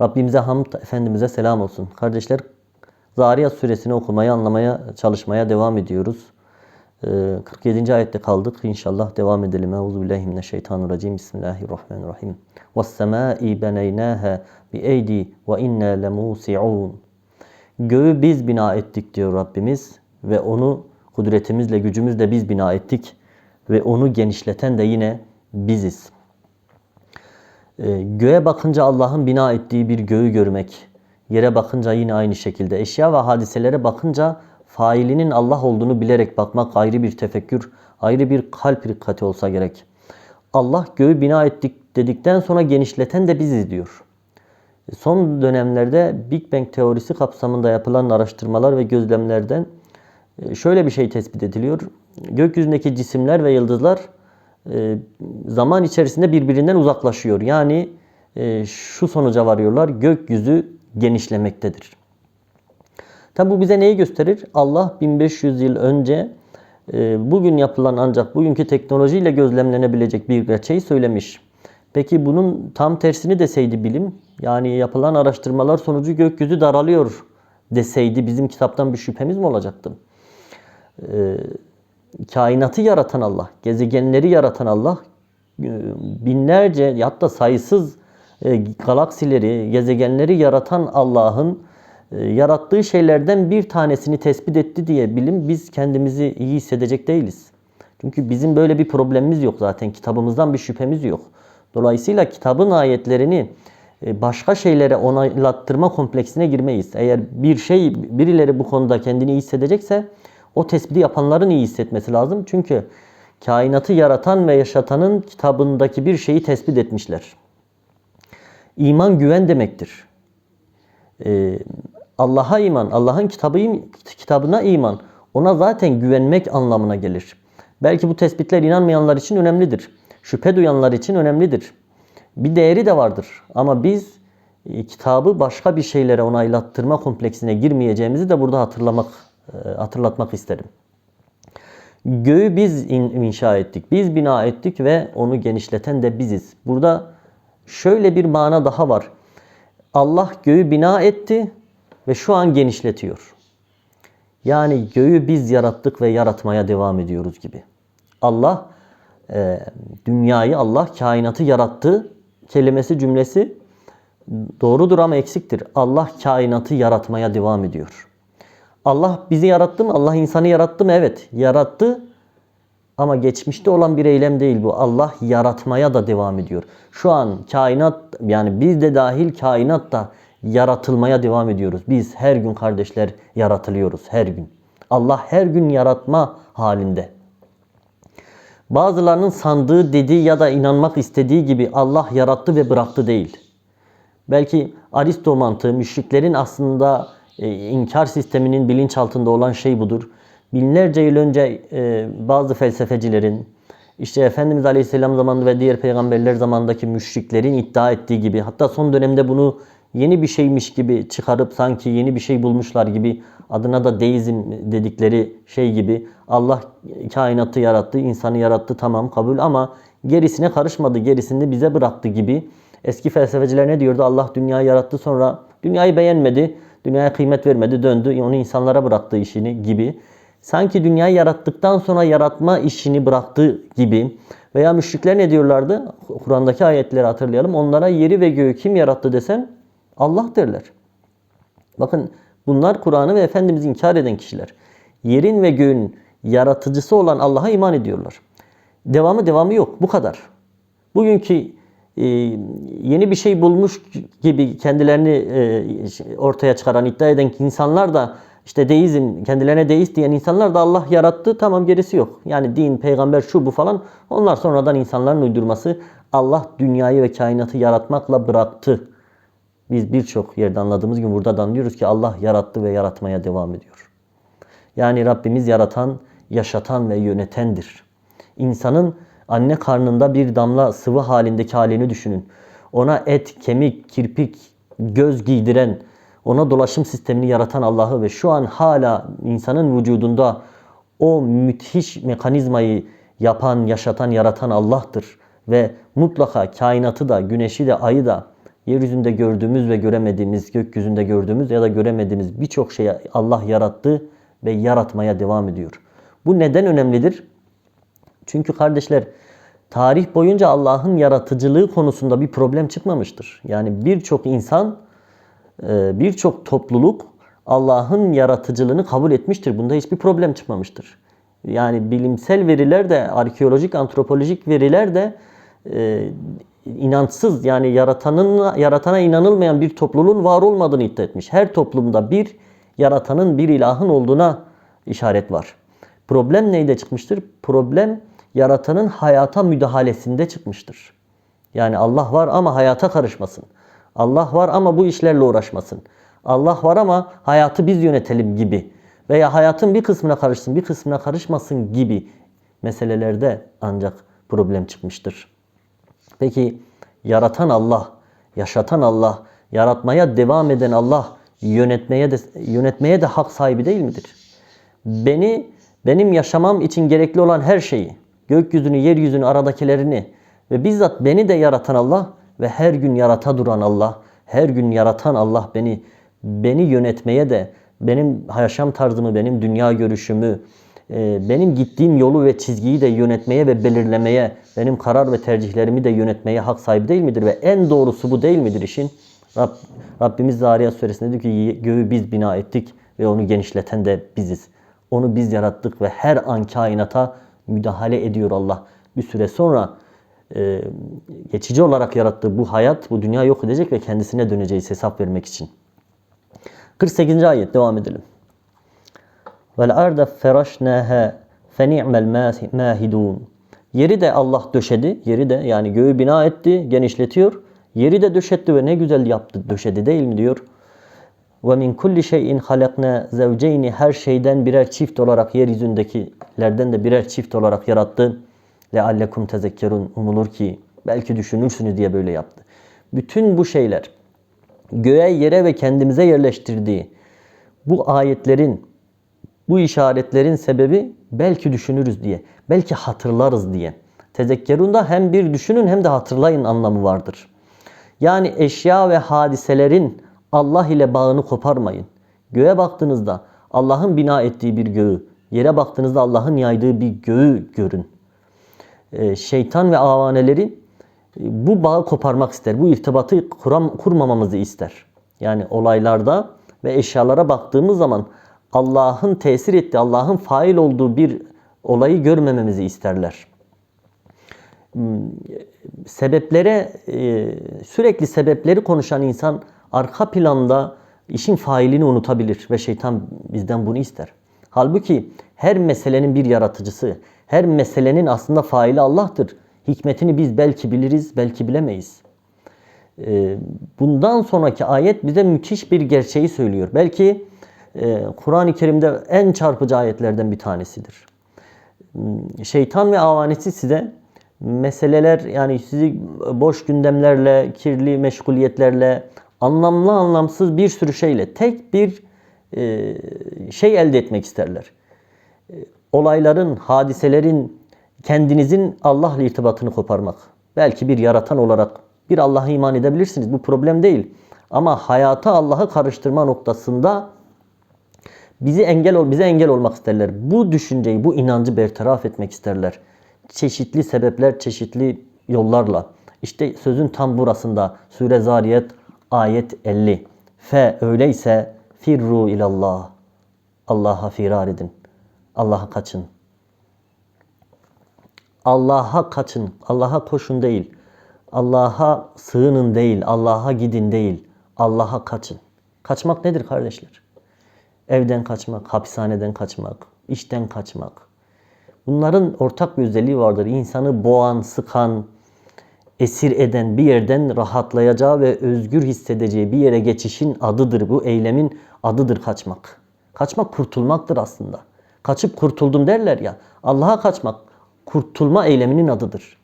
Rabbimize hamd, Efendimiz'e selam olsun. Kardeşler, Zariyat suresini okumaya, anlamaya, çalışmaya devam ediyoruz. Ee, 47. ayette kaldık. İnşallah devam edelim. Euzubillahimineşşeytanirracim. Bismillahirrahmanirrahim. وَالسَّمَاءِ بَنَيْنَاهَا بِاَيْدِي وَاِنَّا لَمُوسِعُونَ Göğü biz bina ettik diyor Rabbimiz ve onu kudretimizle, gücümüzle biz bina ettik ve onu genişleten de yine biziz. Ee, göğe bakınca Allah'ın bina ettiği bir göğü görmek, yere bakınca yine aynı şekilde, eşya ve hadiselere bakınca failinin Allah olduğunu bilerek bakmak ayrı bir tefekkür, ayrı bir kalp rikkati olsa gerek. Allah göğü bina ettik dedikten sonra genişleten de biziz diyor. Son dönemlerde Big Bang teorisi kapsamında yapılan araştırmalar ve gözlemlerden e, şöyle bir şey tespit ediliyor. Gökyüzündeki cisimler ve yıldızlar e, zaman içerisinde birbirinden uzaklaşıyor. Yani e, şu sonuca varıyorlar. Gökyüzü genişlemektedir. Tabi bu bize neyi gösterir? Allah 1500 yıl önce bugün yapılan ancak bugünkü teknolojiyle gözlemlenebilecek bir gerçeği söylemiş. Peki bunun tam tersini deseydi bilim, yani yapılan araştırmalar sonucu gökyüzü daralıyor deseydi bizim kitaptan bir şüphemiz mi olacaktı? Ee, kainatı yaratan Allah, gezegenleri yaratan Allah, binlerce hatta sayısız e, galaksileri, gezegenleri yaratan Allah'ın e, yarattığı şeylerden bir tanesini tespit etti diye bilim biz kendimizi iyi hissedecek değiliz. Çünkü bizim böyle bir problemimiz yok zaten. Kitabımızdan bir şüphemiz yok. Dolayısıyla kitabın ayetlerini e, başka şeylere onaylattırma kompleksine girmeyiz. Eğer bir şey birileri bu konuda kendini iyi hissedecekse o tespiti yapanların iyi hissetmesi lazım. Çünkü kainatı yaratan ve yaşatanın kitabındaki bir şeyi tespit etmişler. İman güven demektir. Ee, Allah'a iman, Allah'ın kitabı, kitabına iman, ona zaten güvenmek anlamına gelir. Belki bu tespitler inanmayanlar için önemlidir. Şüphe duyanlar için önemlidir. Bir değeri de vardır. Ama biz e, kitabı başka bir şeylere onaylattırma kompleksine girmeyeceğimizi de burada hatırlamak, hatırlatmak isterim. Göğü biz inşa ettik, biz bina ettik ve onu genişleten de biziz. Burada şöyle bir mana daha var. Allah göğü bina etti ve şu an genişletiyor. Yani göğü biz yarattık ve yaratmaya devam ediyoruz gibi. Allah e, dünyayı, Allah kainatı yarattı kelimesi cümlesi doğrudur ama eksiktir. Allah kainatı yaratmaya devam ediyor. Allah bizi yarattı mı? Allah insanı yarattı mı? Evet yarattı ama geçmişte olan bir eylem değil bu. Allah yaratmaya da devam ediyor. Şu an kainat yani biz de dahil kainat da yaratılmaya devam ediyoruz. Biz her gün kardeşler yaratılıyoruz her gün. Allah her gün yaratma halinde. Bazılarının sandığı, dediği ya da inanmak istediği gibi Allah yarattı ve bıraktı değil. Belki Aristo mantığı müşriklerin aslında e, inkar sisteminin bilinçaltında olan şey budur. Binlerce yıl önce e, bazı felsefecilerin, işte Efendimiz Aleyhisselam zamanında ve diğer peygamberler zamandaki müşriklerin iddia ettiği gibi, hatta son dönemde bunu yeni bir şeymiş gibi çıkarıp sanki yeni bir şey bulmuşlar gibi adına da deizm dedikleri şey gibi Allah kainatı yarattı, insanı yarattı tamam kabul ama gerisine karışmadı, gerisini bize bıraktı gibi. Eski felsefeciler ne diyordu? Allah dünyayı yarattı sonra dünyayı beğenmedi, dünyaya kıymet vermedi, döndü, onu insanlara bıraktı işini gibi. Sanki dünyayı yarattıktan sonra yaratma işini bıraktı gibi. Veya müşrikler ne diyorlardı? Kur'an'daki ayetleri hatırlayalım. Onlara yeri ve göğü kim yarattı desen Allah derler. Bakın bunlar Kur'an'ı ve Efendimiz'i inkar eden kişiler. Yerin ve göğün yaratıcısı olan Allah'a iman ediyorlar. Devamı devamı yok. Bu kadar. Bugünkü e, yeni bir şey bulmuş gibi kendilerini e, ortaya çıkaran, iddia eden insanlar da işte deizm, kendilerine deist diyen insanlar da Allah yarattı tamam gerisi yok. Yani din, peygamber şu bu falan onlar sonradan insanların uydurması. Allah dünyayı ve kainatı yaratmakla bıraktı Biz birçok yerde anladığımız gibi burada da anlıyoruz ki Allah yarattı ve yaratmaya devam ediyor. Yani Rabbimiz yaratan, yaşatan ve yönetendir. İnsanın anne karnında bir damla sıvı halindeki halini düşünün. Ona et, kemik, kirpik, göz giydiren, ona dolaşım sistemini yaratan Allah'ı ve şu an hala insanın vücudunda o müthiş mekanizmayı yapan, yaşatan, yaratan Allah'tır. Ve mutlaka kainatı da, güneşi de, ayı da, yeryüzünde gördüğümüz ve göremediğimiz, gökyüzünde gördüğümüz ya da göremediğimiz birçok şeyi Allah yarattı ve yaratmaya devam ediyor. Bu neden önemlidir? Çünkü kardeşler tarih boyunca Allah'ın yaratıcılığı konusunda bir problem çıkmamıştır. Yani birçok insan, e, birçok topluluk Allah'ın yaratıcılığını kabul etmiştir. Bunda hiçbir problem çıkmamıştır. Yani bilimsel veriler de, arkeolojik, antropolojik veriler de e, inançsız yani yaratanın yaratana inanılmayan bir topluluğun var olmadığını iddia etmiş. Her toplumda bir yaratanın, bir ilahın olduğuna işaret var. Problem neyde çıkmıştır? Problem yaratanın hayata müdahalesinde çıkmıştır. Yani Allah var ama hayata karışmasın. Allah var ama bu işlerle uğraşmasın. Allah var ama hayatı biz yönetelim gibi veya hayatın bir kısmına karışsın, bir kısmına karışmasın gibi meselelerde ancak problem çıkmıştır. Peki yaratan Allah, yaşatan Allah, yaratmaya devam eden Allah yönetmeye de yönetmeye de hak sahibi değil midir? Beni benim yaşamam için gerekli olan her şeyi, gökyüzünü, yeryüzünü, aradakilerini ve bizzat beni de yaratan Allah ve her gün yarata duran Allah, her gün yaratan Allah beni beni yönetmeye de benim yaşam tarzımı, benim dünya görüşümü, e, benim gittiğim yolu ve çizgiyi de yönetmeye ve belirlemeye, benim karar ve tercihlerimi de yönetmeye hak sahibi değil midir? Ve en doğrusu bu değil midir işin? Rab, Rabbimiz Zariyat suresinde diyor ki göğü biz bina ettik ve onu genişleten de biziz. Onu biz yarattık ve her an kainata müdahale ediyor Allah. Bir süre sonra e, geçici olarak yarattığı bu hayat, bu dünya yok edecek ve kendisine döneceğiz hesap vermek için. 48. ayet devam edelim. Vel arda feraşnaha feni'mel mahidun. Yeri de Allah döşedi. Yeri de yani göğü bina etti, genişletiyor. Yeri de döşetti ve ne güzel yaptı, döşedi değil mi diyor. Ve min kulli şeyin halakna zevceyni her şeyden birer çift olarak yeryüzündekilerden de birer çift olarak yarattı. Leallekum tezekkerun umulur ki belki düşünürsünüz diye böyle yaptı. Bütün bu şeyler göğe yere ve kendimize yerleştirdiği bu ayetlerin bu işaretlerin sebebi belki düşünürüz diye, belki hatırlarız diye. Tezekkerunda hem bir düşünün hem de hatırlayın anlamı vardır. Yani eşya ve hadiselerin Allah ile bağını koparmayın. Göğe baktığınızda Allah'ın bina ettiği bir göğü, yere baktığınızda Allah'ın yaydığı bir göğü görün. Ee, şeytan ve avaneleri e, bu bağı koparmak ister. Bu irtibatı kuram, kurmamamızı ister. Yani olaylarda ve eşyalara baktığımız zaman Allah'ın tesir ettiği, Allah'ın fail olduğu bir olayı görmememizi isterler. Hmm, sebeplere, e, sürekli sebepleri konuşan insan arka planda işin failini unutabilir ve şeytan bizden bunu ister. Halbuki her meselenin bir yaratıcısı, her meselenin aslında faili Allah'tır. Hikmetini biz belki biliriz, belki bilemeyiz. E, bundan sonraki ayet bize müthiş bir gerçeği söylüyor. Belki e, Kur'an-ı Kerim'de en çarpıcı ayetlerden bir tanesidir. Hmm, şeytan ve avanesi size meseleler yani sizi boş gündemlerle, kirli meşguliyetlerle, anlamlı anlamsız bir sürü şeyle tek bir e, şey elde etmek isterler. E, olayların, hadiselerin, kendinizin Allah'la irtibatını koparmak. Belki bir yaratan olarak bir Allah'a iman edebilirsiniz. Bu problem değil. Ama hayata Allah'ı karıştırma noktasında bizi engel ol, bize engel olmak isterler. Bu düşünceyi, bu inancı bertaraf etmek isterler. Çeşitli sebepler, çeşitli yollarla. İşte sözün tam burasında Sure Zariyet ayet 50. Fe öyleyse firru ilallah. Allah'a firar edin. Allah'a kaçın. Allah'a kaçın. Allah'a koşun değil. Allah'a sığının değil. Allah'a gidin değil. Allah'a kaçın. Kaçmak nedir kardeşler? Evden kaçmak, hapishaneden kaçmak, işten kaçmak. Bunların ortak bir özelliği vardır. İnsanı boğan, sıkan, esir eden bir yerden rahatlayacağı ve özgür hissedeceği bir yere geçişin adıdır. Bu eylemin adıdır kaçmak. Kaçmak kurtulmaktır aslında. Kaçıp kurtuldum derler ya. Allah'a kaçmak kurtulma eyleminin adıdır.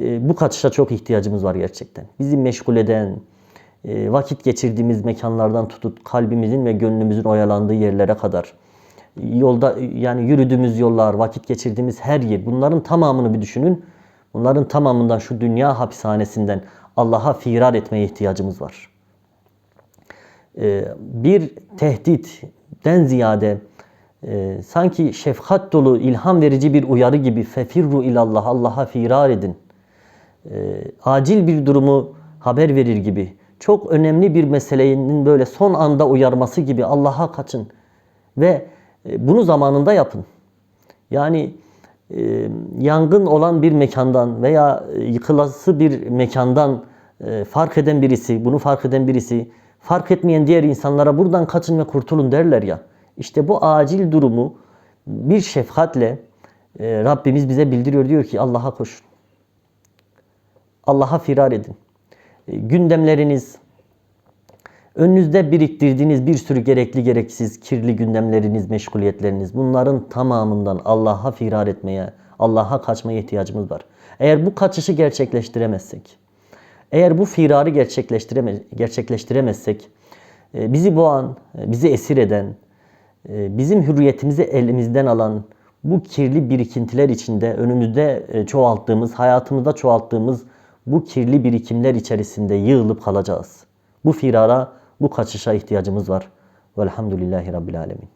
E, bu kaçışa çok ihtiyacımız var gerçekten. Bizi meşgul eden, e, vakit geçirdiğimiz mekanlardan tutup kalbimizin ve gönlümüzün oyalandığı yerlere kadar yolda yani yürüdüğümüz yollar, vakit geçirdiğimiz her yer bunların tamamını bir düşünün. Bunların tamamından şu dünya hapishanesinden Allah'a firar etmeye ihtiyacımız var. E, bir tehditten ziyade e, sanki şefkat dolu, ilham verici bir uyarı gibi fefirru ilallah, Allah'a firar edin. E, acil bir durumu haber verir gibi, çok önemli bir meselenin böyle son anda uyarması gibi Allah'a kaçın ve e, bunu zamanında yapın. Yani yangın olan bir mekandan veya e, yıkılası bir mekandan e, fark eden birisi, bunu fark eden birisi, fark etmeyen diğer insanlara buradan kaçın ve kurtulun derler ya. İşte bu acil durumu bir şefkatle e, Rabbimiz bize bildiriyor diyor ki Allah'a koşun. Allah'a firar edin. E, gündemleriniz, önünüzde biriktirdiğiniz bir sürü gerekli gereksiz kirli gündemleriniz, meşguliyetleriniz bunların tamamından Allah'a firar etmeye, Allah'a kaçmaya ihtiyacımız var. Eğer bu kaçışı gerçekleştiremezsek, eğer bu firarı gerçekleştireme, gerçekleştiremezsek, e, bizi boğan, e, bizi esir eden, e, bizim hürriyetimizi elimizden alan bu kirli birikintiler içinde önümüzde çoğalttığımız, hayatımızda çoğalttığımız bu kirli birikimler içerisinde yığılıp kalacağız. Bu firara, bu kaçışa ihtiyacımız var. Velhamdülillahi Rabbil Alemin.